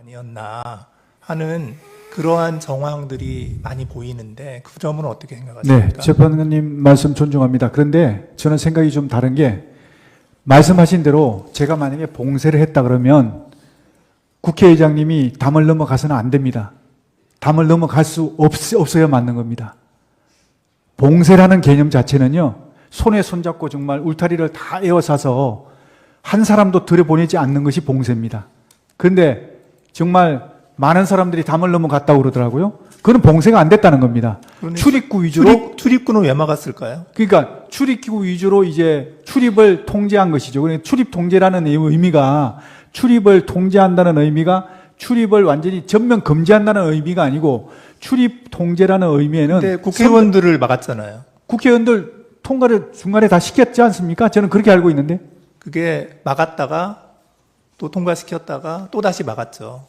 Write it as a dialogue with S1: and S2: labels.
S1: 아니었나 하는 그러한 정황들이 많이 보이는데 그 점은 어떻게 생각하십니까?
S2: 네, 재판관님 말씀 존중합니다. 그런데 저는 생각이 좀 다른 게 말씀하신 대로 제가 만약에 봉쇄를 했다 그러면 국회의장님이 담을 넘어가서는 안 됩니다. 담을 넘어갈 수 없, 없어야 맞는 겁니다. 봉쇄라는 개념 자체는요, 손에 손잡고 정말 울타리를 다 에워싸서 한 사람도 들여보내지 않는 것이 봉쇄입니다. 그런데 정말 많은 사람들이 담을 넘어 갔다고 그러더라고요. 그건 봉쇄가 안 됐다는 겁니다. 출입구 위주로
S1: 출입, 출입 구는 왜 막았을까요?
S2: 그러니까 출입구 위주로 이제 출입을 통제한 것이죠. 그러니까 출입 통제라는 의미가 출입을 통제한다는 의미가 출입을 완전히 전면 금지한다는 의미가 아니고 출입 통제라는 의미에는
S1: 국회의원들을 막았잖아요.
S2: 국회의원들 통과를 중간에 다 시켰지 않습니까? 저는 그렇게 알고 있는데.
S1: 그게 막았다가 또 통과시켰다가 또 다시 막았죠.